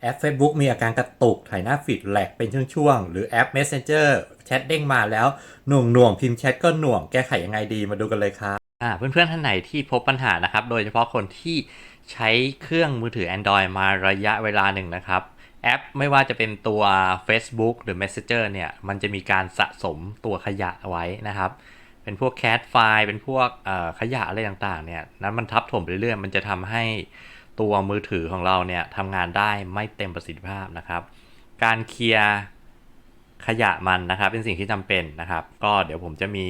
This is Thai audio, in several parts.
แอป Facebook มีอาการกระตุกถ่ายหน้าฟีดแหลกเป็นช่วงๆ หรือแอป Messenger แชทเด้งมาแล้วหน่วงหน่วงๆพิมพ์แชทก็หน่วงแก้ไขยังไงดีมาดูกันเลยครับอ่าเพื่อนๆท่านไหนที่พบปัญหานะครับ โดยเฉพาะคนที่ใช้เครื่องมือถือ Android มาระยะเวลาหนึ่งนะครับแอปไม่ว่าจะเป็นตัว Facebook หรือ Messenger เนี่ยมันจะมีการสะสมตัวขยะเอาไว้นะครับ เป็นพวกแคสไฟล์เป็นพวกขยะอะไรต่างๆเนี่ยนั้นมันทับถมไปเรื่อยๆ มันจะทำให้ ตัวมือถือของเราเนี่ยทำงานได้ไม่เต็มประสิทธิภาพนะครับ การเคลียร์ขยะมันนะครับเป็นสิ่งที่จำเป็นนะครับ ก็เดี๋ยวผมจะมี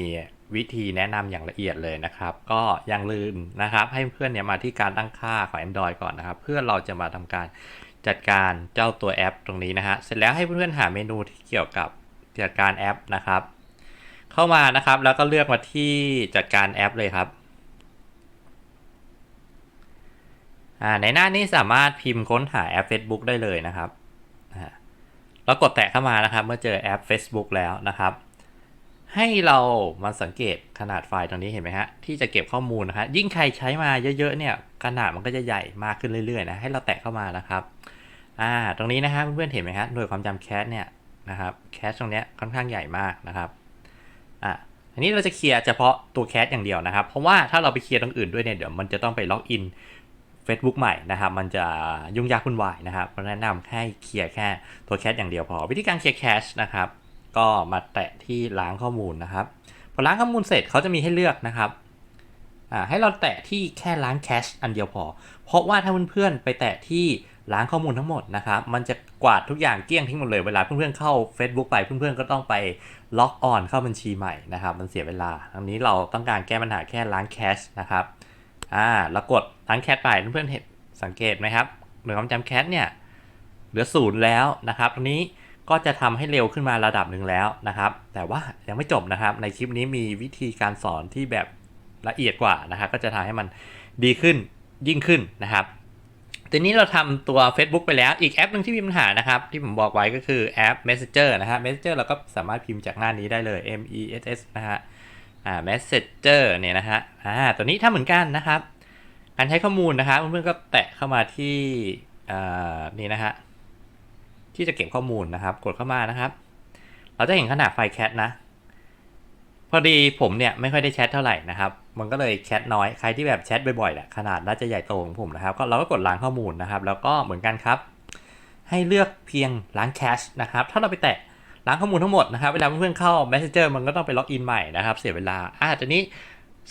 วิธีแนะนำอย่างละเอียดเลยนะครับ ก็อยังลืมนะครับ ให้เพื่อนเนี่ยมาที่การตั้งค่าของ Android ก่อนนะครับ เพื่อเราจะมาทำการจัดการเจ้าตัวแอปตรงนี้นะฮะเสร็จแล้วให้เพื่อนๆหาเมนูที่เกี่ยวกับจัดการแอปนะครับ เข้ามานะครับแล้วก็เลือกมาที่จัดการแอปเลยครับอ่า ในหน้านี้สามารถพิมพ์ค้นหาแอป Facebook ได้เลยนะครับ แล้วกดแตะเข้ามานะครับ เมื่อเจอแอป Facebook แล้วนะครับ ให้เรามาสังเกตขนาดไฟล์ตรงนี้เห็นไหมฮะ ที่จะเก็บข้อมูลนะฮะยิ่งใครใช้มาเยอะๆเนี่ยขนาดมันก็จะใหญ่มากขึ้นเรื่อยๆนะ ให้เราแตะเข้ามานะครับอ่าตรงนี้นะฮะเพื่อนๆเห็นไหมฮะหน่วยความจำแคชเนี่ยนะครับแคชตรงเนี้ยค่อนข้างใหญ่มากนะครับอะอันนี้เราจะเคลียร์เฉพาะตัวแคสอย่างเดียวนะครับ เพราะว่าถ้าเราไปเคลียร์ตรงอื่นด้วยเนี่ยเดี๋ยวมันจะต้องไปล็อกอิน Facebook ใหม่นะครับมันจะยุ่งยากวุ่นวายนะครับเพราะแนะนำให้เคลียร์แค่ตัวแคสอย่างเดียวพอ วิธีการเคลียร์แคชนะครับก็มาแตะที่ล้างข้อมูลนะครับพอล้างข้อมูลเสร็จเขาจะมีให้เลือกนะครับให้เราแตะที่แค่ล้างแคชอันเดียวพอ เพราะว่าถ้าเพื่อนๆไปแตะที่ล้างข้อมูลทั้งหมดนะครับ มันจะกวาดทุกอย่างเกลี้ยงทิ้งหมดเลย เวลาเพื่อนๆเข้า Facebook ไปเพื่อนๆก็ต้องไปล็อกออนเข้าบัญชีใหม่นะครับ มันเสียเวลา อันนี้เราต้องการแก้ปัญหาแค่ล้างแคชนะครับ อ่าแล้วกดล้างแคชไปเพื่อนๆเห็นสังเกตไหมครับหน่วยความจำแคชเนี่ยเหลือศูนย์แล้วนะครับตรงนี้ก็จะทำให้เร็วขึ้นมาระดับหนึ่งแล้วนะครับ แต่ว่ายังไม่จบนะครับ ในคลิปนี้มีวิธีการสอนที่แบบละเอียดกว่านะครับ ก็จะทำให้มันดีขึ้นยิ่งขึ้นนะครับทีนี้เราทำตัว Facebook ไปแล้ว อีกแอปหนึ่งที่มีปัญหานะครับ ที่ผมบอกไว้ก็คือแอป Messenger นะฮะ Messenger เราก็สามารถพิมพ์จากหน้านี้ได้เลย M E S S นะฮะอ่า Messenger เนี่ยนะฮะอ่าตัวนี้ถ้าเหมือนกันนะครับ การใช้ข้อมูลนะครับเพื่อนๆก็แตะเข้ามาที่นี่นะฮะที่จะเก็บข้อมูลนะครับ กดเข้ามานะครับ เราจะเห็นขนาดไฟล์แคทนะ พอดีผมเนี่ยไม่ค่อยได้แชทเท่าไหร่นะครับ มันก็เลยแชทน้อยใครที่แบบแชทบ่อยๆแหละขนาดน่าจะใหญ่โตของผมนะครับ ก็เราก็กดล้างข้อมูลนะครับ แล้วก็เหมือนกันครับ ให้เลือกเพียงล้างแคชนะครับ ถ้าเราไปแตะล้างข้อมูลทั้งหมดนะครับเวลาเพื่อนๆเข้า Messenger มันก็ต้องไปล็อกอินใหม่นะครับ เสียเวลาอ่าตอนนี้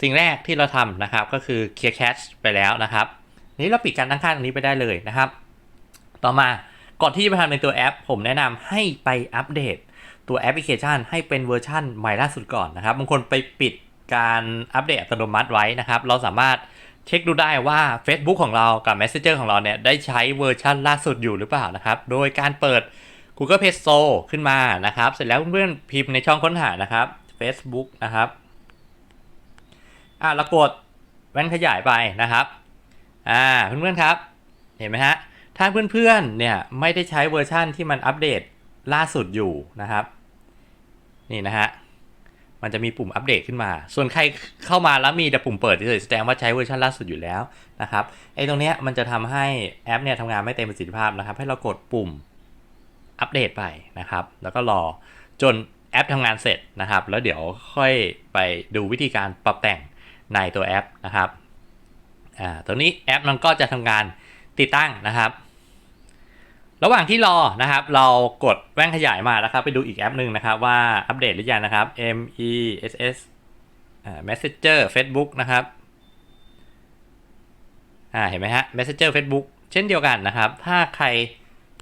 สิ่งแรกที่เราทำนะครับก็คือเคลียร์แคชไปแล้วนะครับ นี้เราปิดการตั้งค่าตรงนี้ไปได้เลยนะครับ ต่อมาก่อนที่จะไปทำในตัวแอป ผมแนะนำให้ไปอัปเดตตัวแอปพลิเคชันให้เป็นเวอร์ชั่นใหม่ล่าสุดก่อนนะครับบางคนไปปิดการอัปเดตอัตโนมัติไว้นะครับ เราสามารถเช็คดูได้ว่า Facebook ของเรากับ Messenger ของเราเนี่ยได้ใช้เวอร์ชันล่าสุดอยู่หรือเปล่านะครับ โดยการเปิด Google Play Store ขึ้นมานะครับ เสร็จแล้วเพื่อนๆพิมพ์ในช่องค้นหานะครับ Facebook นะครับ อ่าแล้วกดแว่นขยายไปนะครับอ่าเพื่อนๆครับ เห็นไหมฮะถ้าเพื่อนๆเนี่ยไม่ได้ใช้เวอร์ชั่นที่มันอัปเดตล่าสุดอยู่นะครับ นี่นะฮะมันจะมีปุ่มอัปเดตขึ้นมา ส่วนใครเข้ามาแล้วมีแต่ปุ่มเปิดเฉยๆแสดงว่าใช้เวอร์ชันล่าสุดอยู่แล้วนะครับ ไอ้ตรงเนี้ยมันจะทำให้แอปเนี่ยทำงานไม่เต็มประสิทธิภาพนะครับ ให้เรากดปุ่มอัปเดตไปนะครับ แล้วก็รอจนแอปทำงานเสร็จนะครับ แล้วเดี๋ยวค่อยไปดูวิธีการปรับแต่ง ในตัวแอปนะครับอ่าตรงนี้แอปมันก็จะทำงานติดตั้งนะครับ ระหว่างที่รอนะครับ เรากดแว่นขยายมานะครับ ไปดูอีกแอปหนึ่งนะครับ ว่าอัปเดตหรือยังนะครับ M E S S อ่า Messenger Facebook นะครับอ่าเห็นไหมฮะ Messenger Facebook เช่นเดียวกันนะครับ ถ้าใคร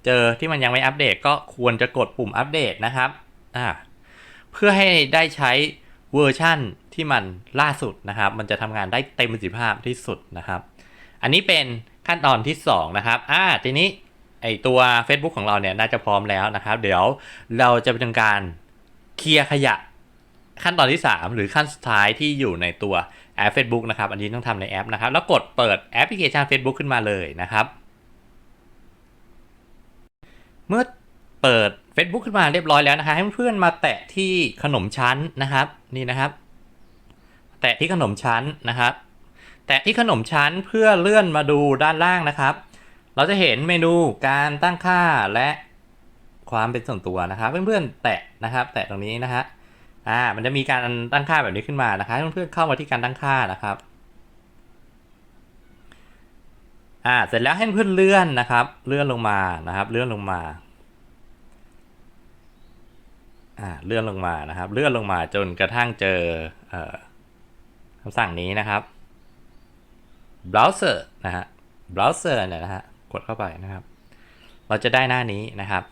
เจอที่มันยังไม่อัปเดตก็ควรจะกดปุ่มอัปเดตนะครับอ่าเพื่อให้ได้ใช้เวอร์ชั่น ที่มันล่าสุดนะครับ มันจะทำงานได้เต็มประสิทธิภาพที่สุดนะครับ อันนี้เป็นขั้นตอนที่2นะครับอ่าทีนี้ไอตัว Facebook ของเราเนี่ยน่าจะพร้อมแล้วนะครับ เดี๋ยวเราจะไปทำการเคลียร์ขยะขั้นตอนที่ 3 หรือขั้นสุดท้ายที่อยู่ในตัวแอป Facebook นะครับ อันนี้ต้องทำในแอปนะครับ แล้วกดเปิดแอปพลิเคชัน Facebook ขึ้นมาเลยนะครับ เมื่อเปิด Facebook ขึ้นมาเรียบร้อยแล้วนะคะให้เพื่อนมาแตะที่ขนมชั้นนะครับ นี่นะครับ แตะที่ขนมชั้นนะครับ แตะที่ขนมชั้นเพื่อเลื่อนมาดูด้านล่างนะครับ เราจะเห็นเมนูการตั้งค่าและความเป็นส่วนตัวนะครับ เพื่อนๆแตะนะครับ แตะตรงนี้นะฮะอ่ามันจะมีการตั้งค่าแบบนี้ขึ้นมานะครับเพื่อนๆเข้ามาที่การตั้งค่านะครับอ่าเสร็จแล้วให้เพื่อนเลื่อนนะครับ เลื่อนลงมานะครับ เลื่อนลงมาอ่าเลื่อนลงมานะครับ เลื่อนลงมาจนกระทั่งเจอเอ่อำสั่งนี้นะครับ browser นะฮะ browser เนี่ยนะฮะ กดเข้าไปนะครับ เราจะได้หน้านี้นะครับ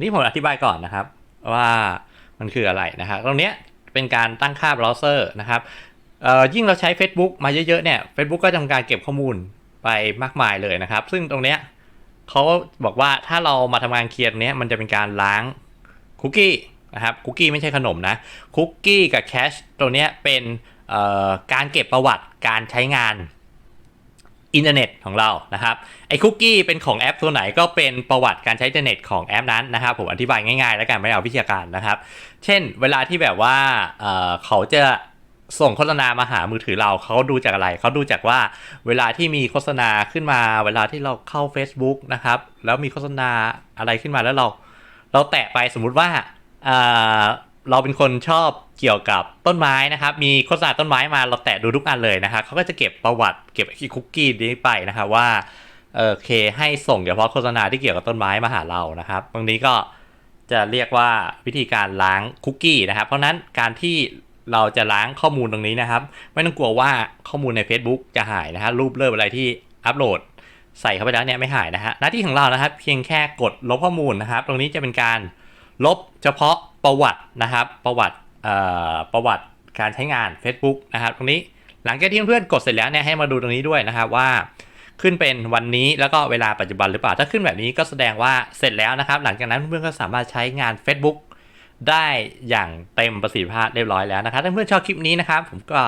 นี่ผมอธิบายก่อนนะครับ ว่ามันคืออะไรนะครับ ตรงเนี้ยเป็นการตั้งค่า browser นะครับยิ่งเราใช้ Facebook มาเยอะๆเนี่ย Facebook ก็ทำการเก็บข้อมูลไปมากมายเลยนะครับ ซึ่งตรงเนี้ยเขาบอกว่าถ้าเรามาทำงานเคลียร์ตรงเนี้ยมันจะเป็นการล้างคุกกี้นะครับคุกกี้ไม่ใช่ขนมนะคุกกี้กับแคชตรงเนี้ยเป็นการเก็บประวัติการใช้งานอินเทอร์เน็ตของเรานะครับไอ้คุกกี้เป็นของแอปตัวไหนก็เป็นประวัติการใช้อินเทอร์เน็ตของแอปนั้นนะครับผมอธิบายง่ายๆ แล้วกันไม่เอาวิชาการนะครับ เช่นเวลาที่แบบว่าเเขาจะส่งโฆษณามาหามือถือเราเขาดูจากอะไร เขาดูจากว่าเวลาที่มีโฆษณาขึ้นมา เวลาที่เราเข้า Facebook นะครับแล้วมีโฆษณาอะไรขึ้นมาแล้วเรา เราแตะไปสมมุติว่า เราเป็นคนชอบเกี่ยวกับต้นไม้นะครับ มีโฆษณาต้นไม้มาเราแตะดูทุกอันเลยนะครับเขาก็จะเก็บประวัติเก็บคุกกี้นี้ไปนะครับว่าเออโอเคให้ส่งเฉพาะโฆษณาที่เกี่ยวกับต้นไม้มาหาเรานะครับตรงนี้ก็จะเรียกว่าวิธีการล้างคุกกี้นะครับ เพราะนั้นการที่เราจะล้างข้อมูลตรงนี้นะครับ ไม่ต้องกลัวว่าข้อมูลใน Facebook จะหายนะฮะรูปเลิฟอะไรที่อัปโหลดใส่เข้าไปแล้วเนี่ยไม่หายนะฮะหน้าที่ของเรานะครับ เพียงแค่กดลบข้อมูลนะครับ ตรงนี้จะเป็นการ ลบเฉพาะประวัตินะครับ ประวัติประวัติการใช้งาน Facebook นะครับตรงนี้หลังจากที่เพื่อนๆกดเสร็จแล้วเนี่ยให้มาดูตรงนี้ด้วยนะครับว่าขึ้นเป็นวันนี้แล้วก็เวลาปัจจุบันหรือเปล่า ถ้าขึ้นแบบนี้ก็แสดงว่าเสร็จแล้วนะครับ หลังจากนั้นเพื่อนๆก็สามารถใช้งาน Facebook ได้อย่างเต็มประสิทธิภาพเรียบร้อยแล้วนะครับถ้าเพื่อนชอบคลิปนี้นะครับ ผมก็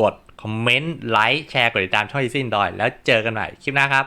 กดคอมเมนต์ไลค์แชร์กดติดตามช่องอีซินดอยแล้วเจอกันใหม่คลิปหน้าครับ